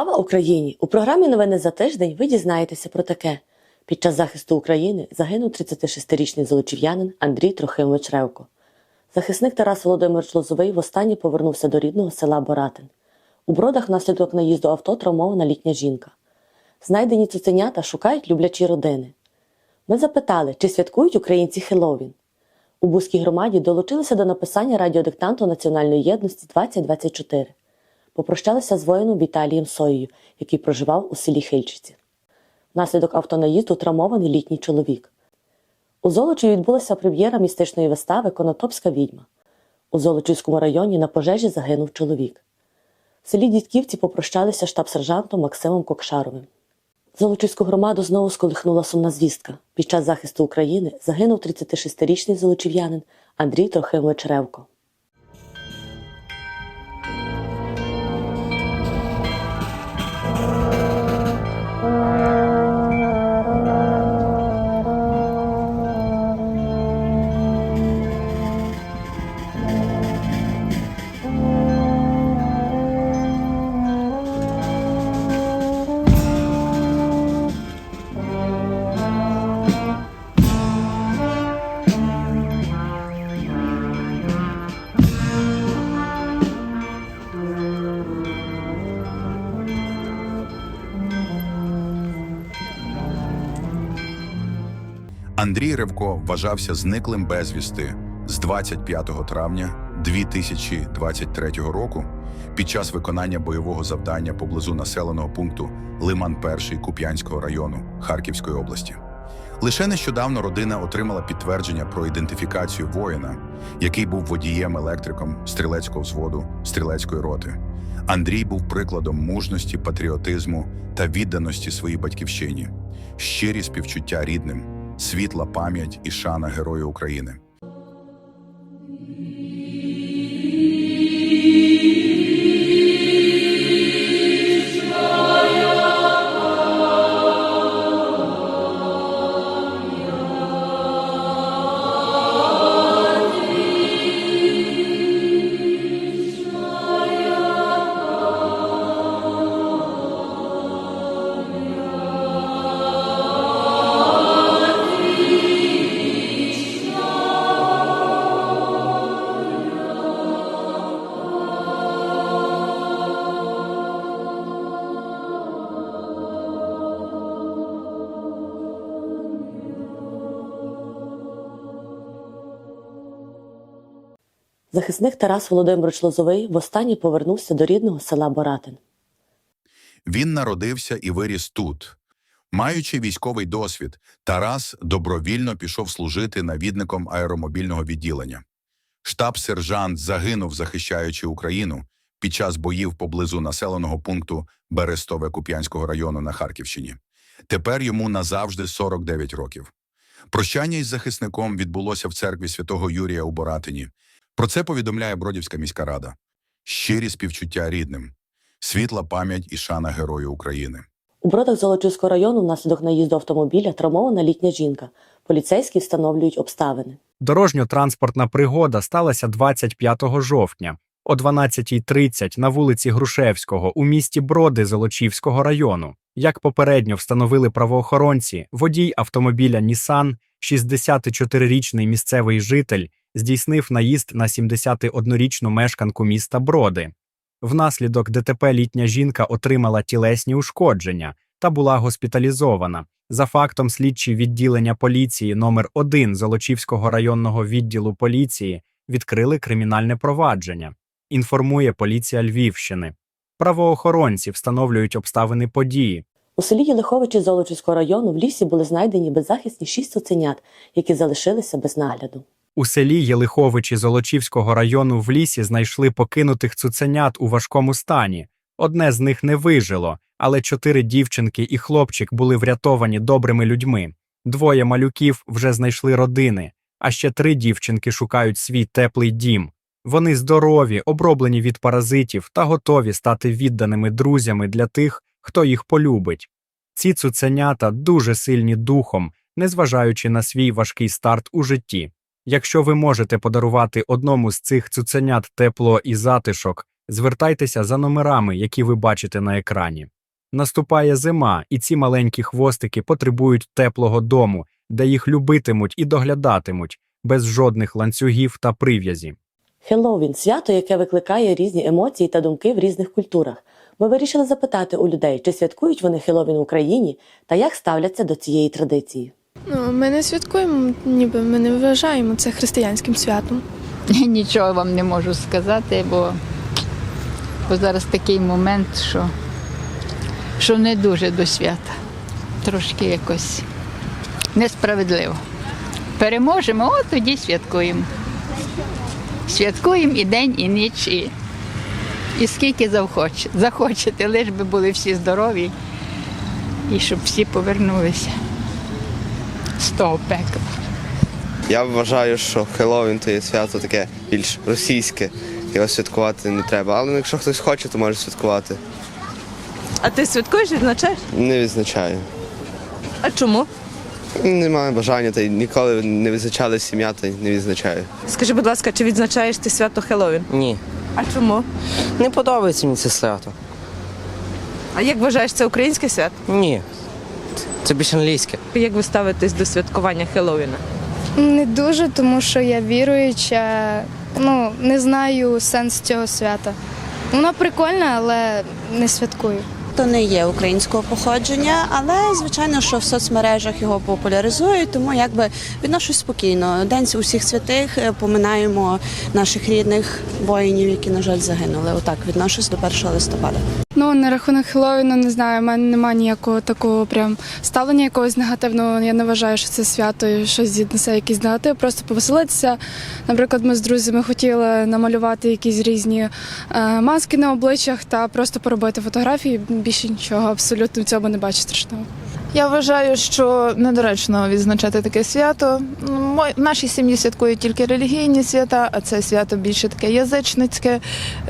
Слава Україні! У програмі Новини за тиждень ви дізнаєтеся про таке. Під час захисту України загинув 36-річний золочів'янин Андрій Трохимович Ревко. Захисник Тарас Володимирович Лозовий востаннє повернувся до рідного села Боратин. У бродах внаслідок наїзду авто травмована літня жінка. Знайдені цуценята шукають люблячі родини. Ми запитали, чи святкують українці Хеллоуін. У Бузькій громаді долучилися до написання радіодиктанту Національної єдності 2024. Попрощалися з воїном Віталієм Соєю, який проживав у селі Хильчиці. Внаслідок автонаїзду травмований літній чоловік. У Золочі відбулася прем'єра містичної вистави Конотопська відьма. У Золочівському районі на пожежі загинув чоловік. В селі Дідківці попрощалися штаб-сержантом Максимом Кокшаровим. Золочівську громаду знову сколихнула сумна звістка. Під час захисту України загинув 36-річний золочів'янин Андрій Трохимович Ревко. Андрій Ревко вважався зниклим безвісти з 25 травня 2023 року під час виконання бойового завдання поблизу населеного пункту Лиман 1 Куп'янського району Харківської області. Лише нещодавно родина отримала підтвердження про ідентифікацію воїна, який був водієм-електриком стрілецького взводу стрілецької роти. Андрій був прикладом мужності, патріотизму та відданості своїй батьківщині, щирі співчуття рідним, світла пам'ять і шана Герою України. Захисник Тарас Володимирович Лозовий востаннє повернувся до рідного села Боратин. Він народився і виріс тут. Маючи військовий досвід, Тарас добровільно пішов служити навідником аеромобільного відділення. Штаб-сержант загинув, захищаючи Україну під час боїв поблизу населеного пункту Берестове Куп'янського району на Харківщині. Тепер йому назавжди 49 років. Прощання із захисником відбулося в церкві святого Юрія у Боратині. Про це повідомляє Бродівська міська рада. Щирі співчуття рідним, світла пам'ять і шана Герою України. У бродах Золочівського району внаслідок наїзду автомобіля травмована літня жінка. Поліцейські встановлюють обставини. Дорожньо-транспортна пригода сталася 25 жовтня о 12.30 на вулиці Грушевського у місті Броди Золочівського району. Як попередньо встановили правоохоронці, водій автомобіля Нісан, 64-річний місцевий житель, здійснив наїзд на 71-річну мешканку міста Броди. Внаслідок ДТП літня жінка отримала тілесні ушкодження та була госпіталізована. За фактом слідчі відділення поліції номер 1 Золочівського районного відділу поліції відкрили кримінальне провадження. Інформує поліція Львівщини. Правоохоронці встановлюють обставини події. У селі Єлиховичі Золочівського району в лісі були знайдені беззахисні шість цуценят, які залишилися без нагляду. У селі Єлиховичі Золочівського району в лісі знайшли покинутих цуценят у важкому стані. Одне з них не вижило, але чотири дівчинки і хлопчик були врятовані добрими людьми. Двоє малюків вже знайшли родини, а ще три дівчинки шукають свій теплий дім. Вони здорові, оброблені від паразитів та готові стати відданими друзями для тих, хто їх полюбить. Ці цуценята дуже сильні духом, незважаючи на свій важкий старт у житті. Якщо ви можете подарувати одному з цих цуценят тепло і затишок, Звертайтеся за номерами, які ви бачите на екрані. Наступає зима, і ці маленькі хвостики потребують теплого дому, де їх любитимуть і доглядатимуть, без жодних ланцюгів та прив'язі. Хеллоуін – свято, яке викликає різні емоції та думки в різних культурах. Ми вирішили запитати у людей, чи святкують вони Хеллоуін в Україні та як ставляться до цієї традиції. Ну, ми не святкуємо, ніби ми не вважаємо це християнським святом. Нічого вам не можу сказати, бо, бо зараз такий момент, що, що не дуже до свята. Трошки якось несправедливо. Переможемо, от тоді святкуємо. Святкуємо і день, і ніч, і, і скільки захоч, захочете, лиш би були всі здорові і щоб всі повернулися з того пекла. Я вважаю, що Хеллоуін то є свято таке більш російське. Його святкувати не треба. Але якщо хтось хоче, то може святкувати. А ти святкуєш, відзначаєш? Не відзначаю. А чому? Немає бажання, та й ніколи не відзначали сім'я, та й не відзначаю. Скажи, будь ласка, чи відзначаєш ти свято Хеллоуін? Ні, А чому? не подобається мені це свято. А як вважаєш, це українське свято? Ні. Це більш англійське. Як ви ставитесь до святкування Хеллоуіна? Не дуже, тому що я віруюча, ну не знаю сенс цього свята. Воно прикольне, але не святкую. То не є українського походження, але звичайно, що в соцмережах його популяризують, тому якби відношусь спокійно. День усіх святих е, поминаємо наших рідних воїнів, які, на жаль, загинули. Отак відношусь до 1 листопада. Ну, на рахунок Хеллоуіну, не знаю, в мене немає ніякого такого прям ставлення якогось негативного. Я не вважаю, що це свято і щось несе якийсь негатив, просто повеселитися. Наприклад, ми з друзями хотіли намалювати якісь різні е, маски на обличчях та просто поробити фотографії. Більше нічого абсолютно в цьому не бачу страшного. Я вважаю, що недоречно відзначати таке свято. В нашій сім'ї святкують тільки релігійні свята, а це свято більше таке язичницьке,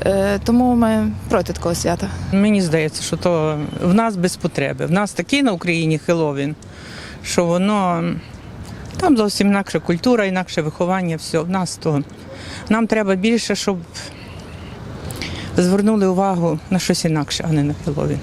е, тому ми проти такого свята. Мені здається, що то в нас без потреби. В нас такий на Україні Хеловін, що воно там зовсім інакша культура, інакше виховання, все. В нас то нам треба більше, щоб звернули увагу на щось інакше, а не на Хеловін.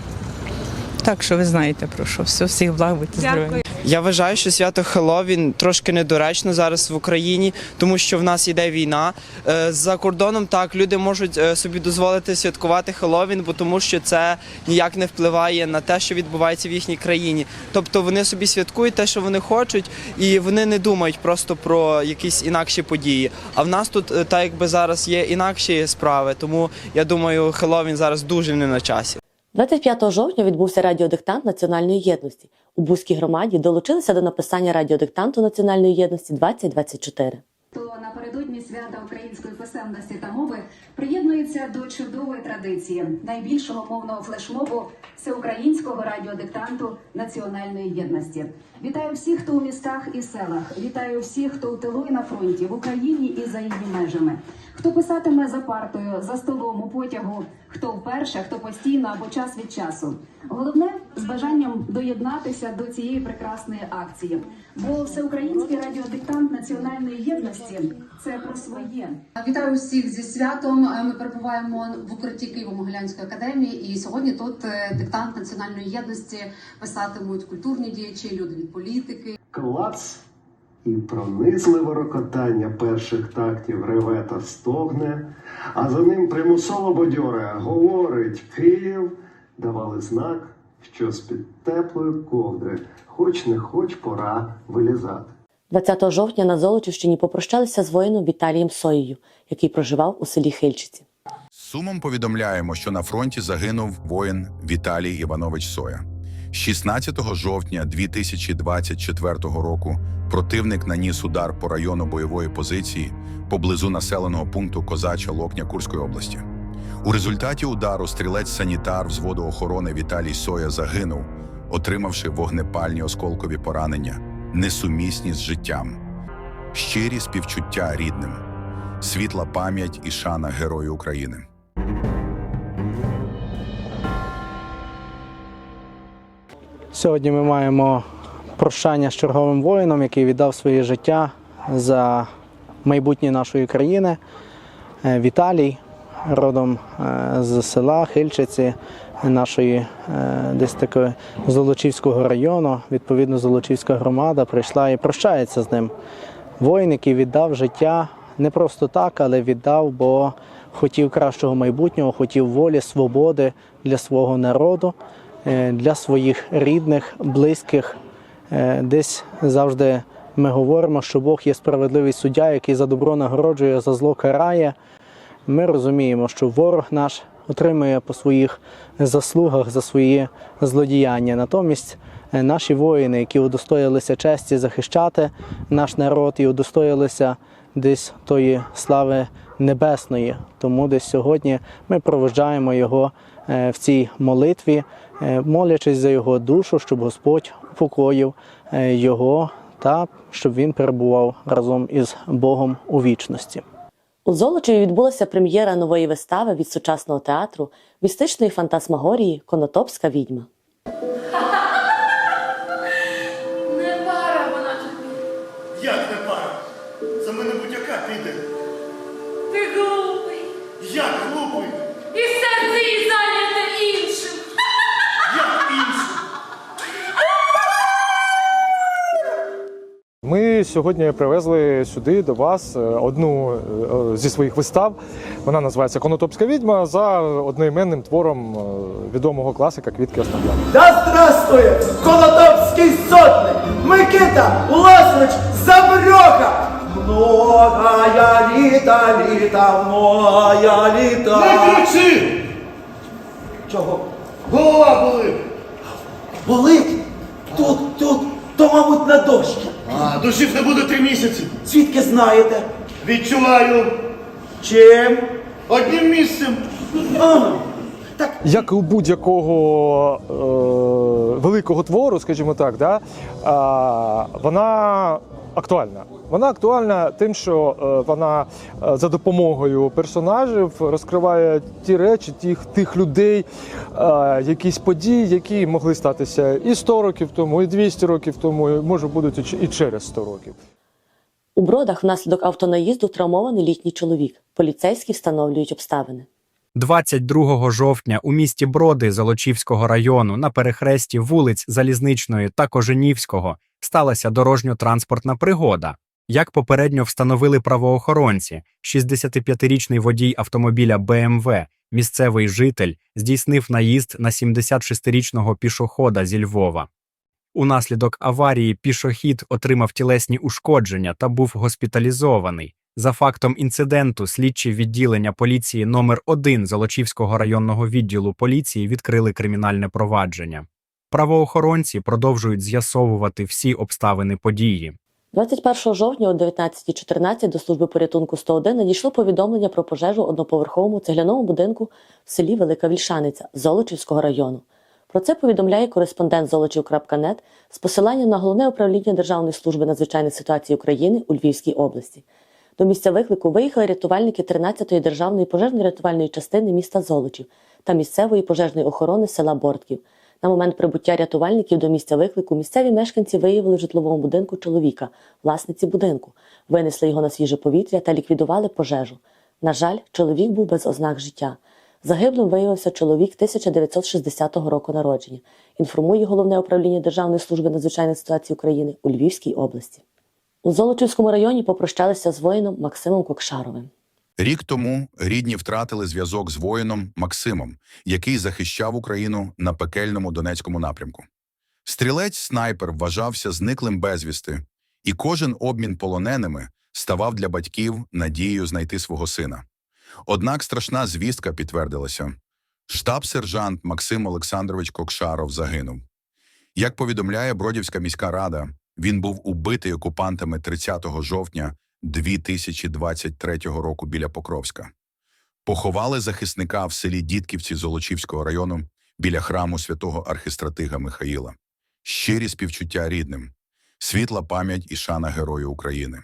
Так що ви знаєте про що. Все, всіх благ, будьте здорові. Я вважаю, що свято Хеллоуін трошки недоречно зараз в Україні, тому що в нас йде війна. Е, За кордоном так люди можуть е, собі дозволити святкувати Хеллоуін, бо тому що це ніяк не впливає на те, що відбувається в їхній країні. Тобто вони собі святкують те, що вони хочуть, і вони не думають просто про якісь інакші події. А в нас тут, е, так якби зараз є інакші справи, тому я думаю, Хеллоуін зараз дуже не на часі. 25 жовтня відбувся радіодиктант Національної єдності. У Бузькій громаді долучилися до написання радіодиктанту Національної єдності 2024. То напередодні свята української писемності та мови приєднується до чудової традиції найбільшого мовного флешмобу всеукраїнського радіодиктанту національної єдності. Вітаю всіх, хто у містах і селах. Вітаю всіх, хто у тилу і на фронті в Україні і за її межами. Хто писатиме за партою, за столом у потягу, хто вперше, хто постійно або час від часу. Головне з бажанням доєднатися до цієї прекрасної акції. Бо всеукраїнський радіодиктант національної єдності це про своє. Вітаю всіх зі святом. Ми перебуваємо в укритті Києво-Могилянської академії, і сьогодні тут е, диктант національної єдності писатимуть культурні діячі, люди від політики. Клац і пронизливе рокотання перших тактів реве та стогне, а за ним примусово бадьоре говорить Київ, давали знак, що з-під теплої ковдри, хоч не хоч пора вилізати. 20 жовтня на Золочівщині попрощалися з воїном Віталієм Соєю, який проживав у селі Хильчиці. Сумом повідомляємо, що на фронті загинув воїн Віталій Іванович Соя. 16 жовтня 2024 року противник наніс удар по району бойової позиції поблизу населеного пункту Козача Локня Курської області. У результаті удару стрілець-санітар взводу охорони Віталій Соя загинув, отримавши вогнепальні осколкові поранення, несумісні з життям. Щирі співчуття рідним, світла пам'ять і шана Герою України. Сьогодні ми маємо прощання з черговим воїном, який віддав своє життя за майбутнє нашої країни. Е, Віталій. родом е, з села Хильчиці, нашої е, десь такої Золочівського району. Відповідно, Золочівська громада прийшла і прощається з ним. Воїн, який віддав життя не просто так, але віддав, бо хотів кращого майбутнього, хотів волі, свободи для свого народу, для своїх рідних, близьких. Е, Десь завжди ми говоримо, що Бог є справедливий суддя, який за добро нагороджує, за зло карає. Ми розуміємо, що ворог наш отримує по своїх заслугах за свої злодіяння. Натомість е, наші воїни, які удостоїлися честі захищати наш народ і удостоїлися десь тої слави небесної. Тому десь сьогодні ми проведжаємо його е, в цій молитві, е, молячись за його душу, щоб Господь упокоїв е, його та щоб він перебував разом із Богом у вічності. У Золочеві відбулася прем'єра нової вистави від сучасного театру містичної фантасмагорії Конотопська відьма. Не пара вона тобі. Як не пара? За мене будь-яка піде. Ти глупий. Як глупий, І серце її зайняте Ми сьогодні привезли сюди до вас е, одну е, зі своїх вистав. Вона називається Конотопська відьма за одноіменним твором е, відомого класика Квітки Остап'яна. Да здравствует Конотопский сотник Микита Лосович Заброха! Многая літа, літа, многая літа. Не кричи! Чого? Голова болить! Болить? Тут, тут, то, мабуть, на дощі. А, душів не буде три місяці. Звідки знаєте? Відчуваю Чим? одним місцем. А, Як і у будь-якого е, великого твору, скажімо так, да, е, вона актуальна. Вона актуальна тим, що е, вона е, за допомогою персонажів розкриває ті речі, тих, тих людей, е, якісь події, які могли статися і 100 років тому, і 200 років тому, і може будуть і і через 100 років. У бродах внаслідок автонаїзду травмований літній чоловік. Поліцейські встановлюють обставини. 22 жовтня у місті Броди Золочівського району на перехресті вулиць Залізничної та Коженівського сталася дорожньо-транспортна пригода. Як попередньо встановили правоохоронці, 65-річний водій автомобіля БМВ, місцевий житель, здійснив наїзд на 76-річного пішохода зі Львова. Унаслідок аварії пішохід отримав тілесні ушкодження та був госпіталізований. За фактом інциденту, слідчі відділення поліції номер 1 Золочівського районного відділу поліції відкрили кримінальне провадження. Правоохоронці продовжують з'ясовувати всі обставини події. 21 жовтня о 19.14 до служби порятунку 101 надійшло повідомлення про пожежу одноповерховому цегляному будинку в селі Велика Вільшаниця Золочівського району. Про це повідомляє кореспондент Золочів.нет з посиланням на головне управління Державної служби надзвичайних ситуацій України у Львівській області. До місця виклику виїхали рятувальники 13-ї державної пожежно-рятувальної частини міста Золочів та місцевої пожежної охорони села Бортків. На момент прибуття рятувальників до місця виклику місцеві мешканці виявили в житловому будинку чоловіка, власниці будинку, винесли його на свіже повітря та ліквідували пожежу. На жаль, чоловік був без ознак життя. Загиблим виявився чоловік 1960 року народження. Інформує головне управління Державної служби надзвичайних ситуацій України у Львівській області. У Золочівському районі попрощалися з воїном Максимом Кокшаровим. Рік тому рідні втратили зв'язок з воїном Максимом, який захищав Україну на пекельному Донецькому напрямку. Стрілець-снайпер вважався зниклим безвісти, і кожен обмін полоненими ставав для батьків надією знайти свого сина. Однак страшна звістка підтвердилася. Штаб-сержант Максим Олександрович Кокшаров загинув. Як повідомляє Бродівська міська рада, він був убитий окупантами 30 жовтня 2023 року біля Покровська. Поховали захисника в селі Дідківці Золочівського району біля храму святого архістратига Михаїла. Щирі співчуття рідним, світла пам'ять і шана Герою України.